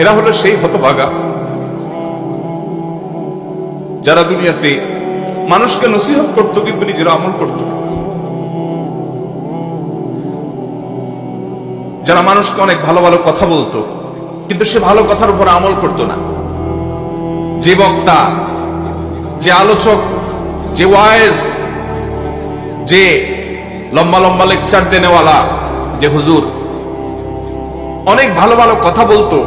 এরা হলো সেই হতভাগা যারা দুনিয়াতে মানুষকে নসিহত করত, কিন্তু নিজেরা আমল করত যারা মানুষকে অনেক ভালো ভালো কথা বলতো, কিন্তু সে ভালো কথার উপর আমল করত না। যে বক্তা, যে আলোচক, যে ওয়াইজ, যে লম্বা লম্বা লেকচার দেনেওয়ালা, যে হুজুর, অনেক ভালো ভালো কথা বলতো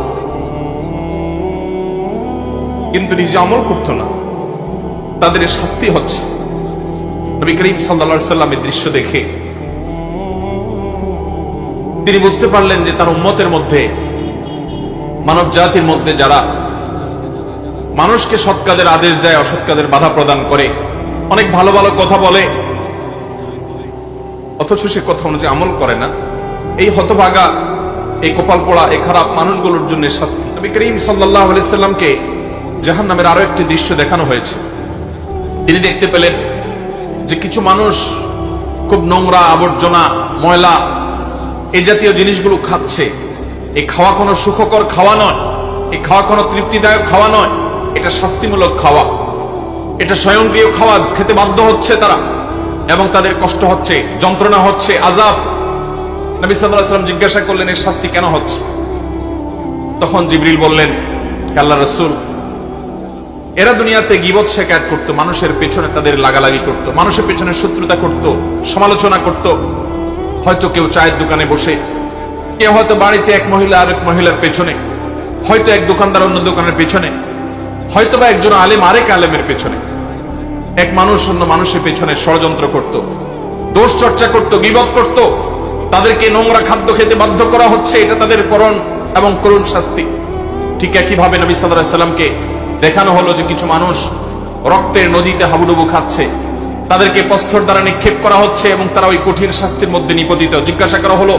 কিন্তু নিজে আমল করতো না। তাদের শাস্তি হচ্ছে। নবী করিম সাল্লা সাল্লামের দৃশ্য দেখে তিনি বুঝতে পারলেন যে তার উম্মতের মধ্যে, মানব জাতির মধ্যে যারা মানুষকে সৎ কাজের আদেশ দেয়, অসৎ কাজের বাধা প্রদান করে, অনেক ভালো ভালো কথা বলে, অথচ সে কথা অনুযায়ী আমল করে না, এই হতভাগা, এই কপাল পোড়া, এই খারাপ মানুষগুলোর জন্য শাস্তি। নবী করিম সাল্লাহ সাল্লামকে জাহান নামের আরও একটি দৃশ্য দেখানো হয়েছে। তিনি দেখতে পেলেন যে কিছু মানুষ খুব নোংরা আবর্জনা, ময়লা, এই জাতীয় জিনিসগুলো খাচ্ছে। এই খাওয়া কোনো সুখকর খাওয়া নয়। এই খাওয়া কোনো তৃপ্তিদায়ক খাওয়া নয়। এটা শাস্তিমূলক খাওয়া। এটা স্বয়ংক্রিয় খাওয়া খেতে বাধ্য হচ্ছে তারা এবং তাদের কষ্ট হচ্ছে, যন্ত্রণা হচ্ছে আজাব নবী সাল্লাম জিজ্ঞাসা করলেন, এর শাস্তি কেন হচ্ছে? তখন জিবরিল বললেন আল্লাহ রসুল এরা দুনিয়াতে গিবত শেখায়ত করত, মানুষের পেছনে তাদের লাগালাগি করত, মানুষের পেছনে শত্রুতা করত, সমালোচনা করত। হয়তো কেউ চায়ের দোকানে বসে, কেউ হয়তো বাড়িতে এক মহিলা আরেক মহিলার পেছনে, হয়তো এক দোকানদার অন্য দোকানের পেছনে, হয়তো বা একজন আলেম আরেক আলেমের পেছনে। এক মানুষ অন্য মানুষের পেছনে ষড়যন্ত্র করত, দোষ চর্চা করত, গিবত করত। তাদেরকে নোংরা খাদ্য খেতে বাধ্য করা হচ্ছে, এটা তাদের করণ এবং করুণ শাস্তি। ঠিক একইভাবে নবী সাল্লাহ সাল্লামকে দেখানো হলো যে কিছু মানুষ রক্তের নদীতে হাবুডুবু খাচ্ছে। তাদেরকে পস্থর দ্বারা নিক্ষেপ করা হচ্ছে এবং তারা ওই কঠিন শাস্তির মধ্যে নিপতিত। জিজ্ঞাসা করা হলো,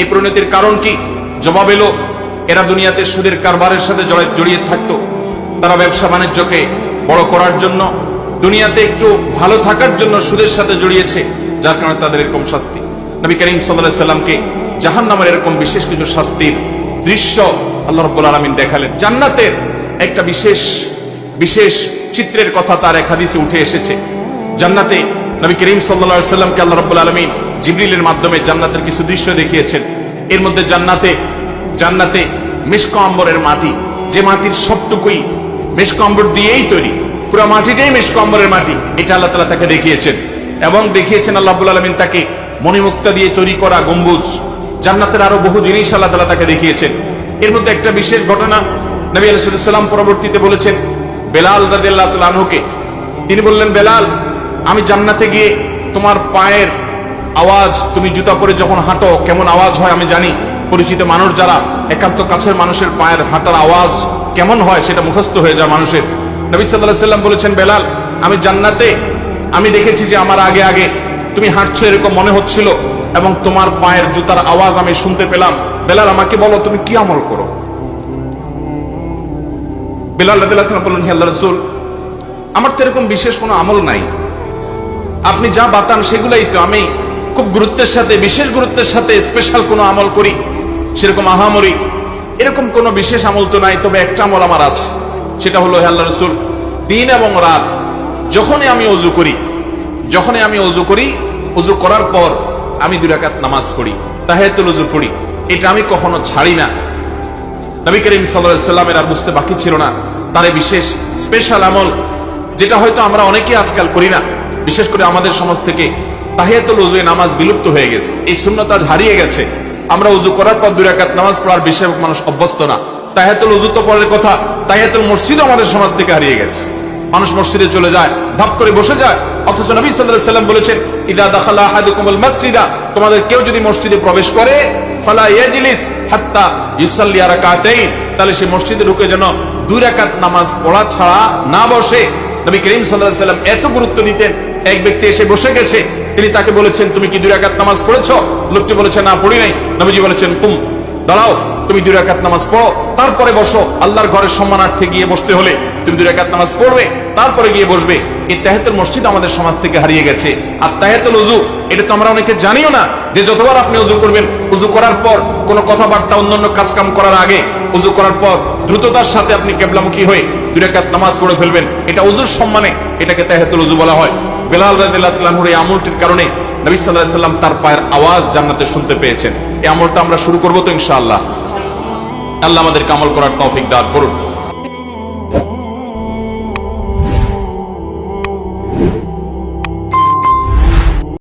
এই পরিণতির কারণ কি? জবাব এলো, এরা দুনিয়াতে সুদের কারবারের সাথে জড়িয়ে থাকতো। তারা ব্যবসা বাণিজ্যকে বড় করার জন্য, দুনিয়াতে একটু ভালো থাকার জন্য সুদের সাথে জড়িয়েছে, যার কারণে তাদের এরকম শাস্তি। নবী করিম সাল্লাহ সাল্লামকে জাহান নামের এরকম বিশেষ কিছু শাস্তির দৃশ্য আল্লাহ রব্বুল আলমিন দেখালেন। জান্নাতের একটা বিশেষ বিশেষ চিত্রের কথা তার এক হাদিসে উঠে এসেছে। জান্নাতে নবী করিম সাল্লা আল্লাহ রব্বুল আলমিন জিবরিলের মাধ্যমে জান্নাতের কিছু দৃশ্য দেখিয়েছেন। এর মধ্যে জান্নাতে জান্নাতে মিষ্ক আম্বরের মাটি। যে মাটির সবটুকুই মিষ্ক আম্বর দিয়েই তৈরি। পুরো মাটিটাই মিষ্ক আম্বরের মাটি। এটা আল্লাহ তালা তাকে দেখিয়েছেন। এবং দেখিয়েছেন আল্লাহ আব্বুল আলমিন তাকে মণিমুক্তা দিয়ে তৈরি করা গম্বুজ। জান্নাতের আরও বহু জিনিস আল্লাহ তালা তাকে দেখিয়েছেন। এর মধ্যে একটা বিশেষ ঘটনা নবী আলাইসাল্লাম পরবর্তীতে বলেছেন, বেলাল তাআলা তিনি বললেন, বেলাল, আমি জান্নাতে গিয়ে তোমার পায়ের আওয়াজ, তুমি জুতা পরে যখন হাঁটো, কেমন আওয়াজ হয় আমি জানি। পরিচিত মানুষ যারা একান্ত কাছের মানুষের পায়ের হাঁটার আওয়াজ কেমন হয় সেটা মুখস্থ হয়ে যায় মানুষের। নবী সাল্লাহ সাল্লাম বলেছেন, বেলাল, আমি জান্নাতে, আমি দেখেছি যে আমার আগে আগে তুমি হাঁটছো এরকম মনে হচ্ছিল এবং তোমার পায়ের জুতার আওয়াজ আমি শুনতে পেলাম। বেলাল, আমাকে বলো, তুমি কি আমল করো? বেলাল রাদিয়াল্লাহু তাআলা বললেন হে আল্লাহ রাসূল, আমার তো এরকম বিশেষ কোনো আমল নাই। আপনি যা বাতান সেগুলাই তো আমি খুব গুরুত্বের সাথে, বিশেষ গুরুত্বের সাথে স্পেশাল কোনো আমল করি, সেরকম আহামরি। এরকম কোনো বিশেষ আমল তো নাই, তবে একটা আমল আমার আছে, সেটা হলো, হে আল্লাহ রসুল, দিন এবং রাত, যখনই আমি অজু করি, যখনই আমি অজু করি, অজু করার পর আমি দুই রাকাত নামাজ পড়ি তাহেতুল অজু পড়ি। এটা আমি কখনো ছাড়ি না। নবী করিম সাল্লাহ সাল্লামের আর বুঝতে বাকি ছিল না। তার বিশেষ স্পেশাল আমল, যেটা হয়তো আমরা অনেকে আজকাল করি না। বিশেষ করে আমাদের সমাজ থেকে তাহিয়াতুল উজুয়ে নামাজ বিলুপ্ত হয়ে গেছে। এই শূন্যতা হারিয়ে গেছে। আমরা উজু করার পর দুই রাকাত নামাজ পড়ার বেশিরভাগ মানুষ অভ্যস্ত না। তাহিয়াতুল উজু তো পরের কথা, তাহিয়াতুল মসজিদও আমাদের সমাজ থেকে হারিয়ে গেছে। মানুষ মসজিদে চলে যায়, ধাপ করে বসে যায়। অথচ নবী সাল্লাল্লাহু সাল্লাম বলেছেন, ইদা দাখালা আহাদুকুমুল মসজিদা। তোমাদের কেউ যদি মসজিদে প্রবেশ করে তাহলে সে মসজিদে ঢুকে যেন দুই রাকাত নামাজ পড়া ছাড়া না বসে। নবী করিম এত গুরুত্ব দিতেন, এক ব্যক্তি এসে বসে গেছে। তিনি তাকে বলেছেন, তুমি কি দুই রাকাত নামাজ পড়েছো? লোকটি বলেছে, না, পড়ি নাই। নবীজি বলেছেন তুম দাঁড়াও, তুমি দুই রাকাত নামাজ পড়ো, তারপরে বসো। আল্লাহর ঘরের সম্মানার্থে গিয়ে বসতে হলে তুমি দুই রাকাত নামাজ পড়বে, তারপরে গিয়ে বসবে। এই তাহেতুল মসজিদ আমাদের সমাজ থেকে হারিয়ে গেছে। আর তাহেতুল উজু এটা তো আমরা অনেকে জানিও না যে যতবার আপনি উজু করবেন উজু করার পর কোনো কথাবার্তা, অন্যান্য কাজ কাম করার আগে উজু করার পর দ্রুততার সাথে আপনি কেবলামুখী হয়ে দুই রাকাত নামাজ পড়ে ফেলবেন। এটা উজুর সম্মানে এটাকে তাহাতুল উজু বলা হয়। বেলাল রাদিয়াল্লাহু তাআলার এই আমলটির কারণে নবী আলাইহি সাল্লাম তার পায়ের আওয়াজ জান্নাতে শুনতে পেয়েছেন। এই আমলটা আমরা শুরু করব তো ইনশাআল্লাহ। আল্লাহ আমাদের কামল করার তৌফিক দান করুন।